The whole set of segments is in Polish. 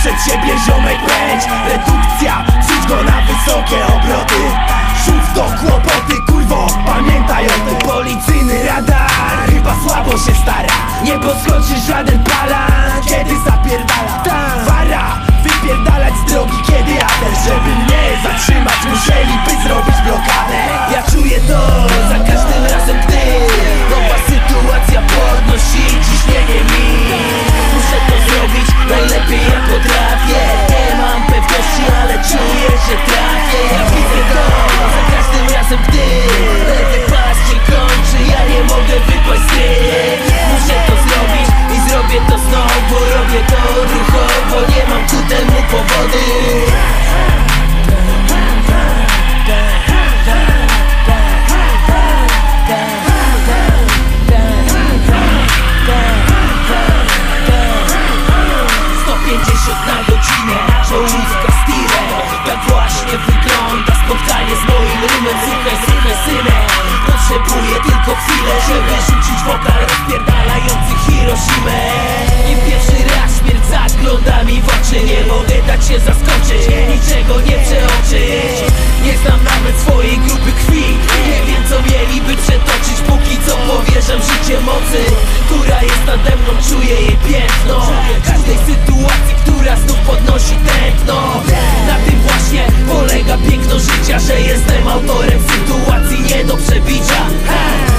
Przed siebie ziomek pędź Redukcja, przyjdź go na wysokie Robię to odruchowo, nie mam ku temu powodu swojej grupy krwi. Nie wiem co mieliby przetoczyć Póki co powierzam życie mocy Która jest nade mną, czuję jej piętno. Każdej sytuacji, która znów podnosi tętno. Na tym właśnie polega piękno życia Że jestem autorem sytuacji nie do przebicia!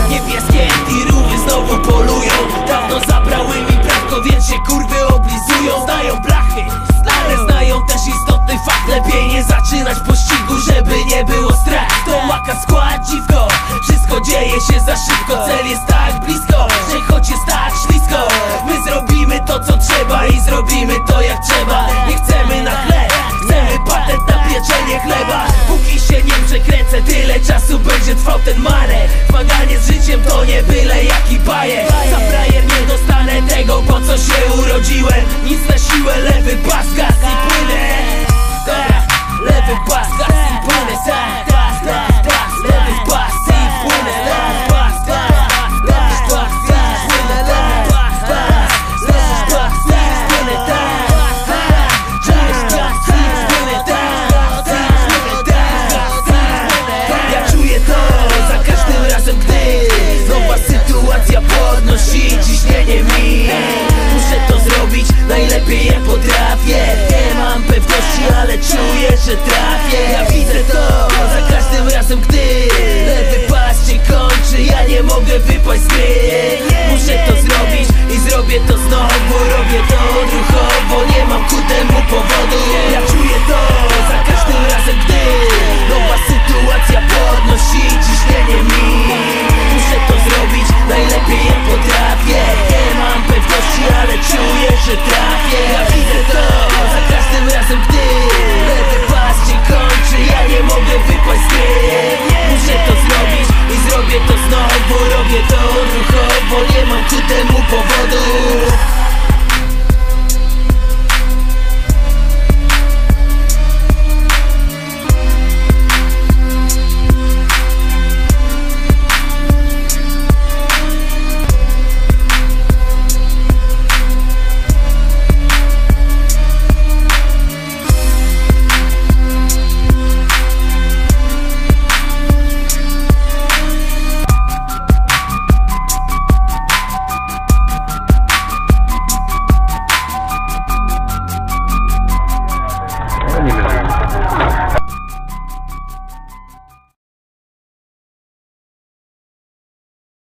Niebieskie tiruły znowu polują. Dawno zabrały mi prawko, więc się kurwy oblizują. Znają blachy, ale znają też istotny fakt Lepiej nie zaczynać pościgu żeby nie było strach. To łaka skład dziwko Wszystko dzieje się za szybko. Cel jest tak blisko, że choć jest tak ślisko My zrobimy to co trzeba i zrobimy to jak trzeba. Nie chcemy na chleb, chcemy patent na pieczenie chleba. Póki się nie przekręcę, tyle czasu będzie trwał ten marek. Zmaganie z życiem to nie byle jaki bajek. Za frajer nie dostanę tego, po co się urodziłem. Nic na siłę, lewy pas, gaz i płynę podnosi ciśnienie mi Muszę to zrobić najlepiej jak potrafię. Nie mam pewności, ale czuję, że trafię. Ja widzę to za każdym razem, gdy Lewy pas się kończy, ja nie mogę wypaść z gry. Muszę to zrobić i zrobię to znowu. Robię to odruchowo, nie mam ku temu powodu. Ja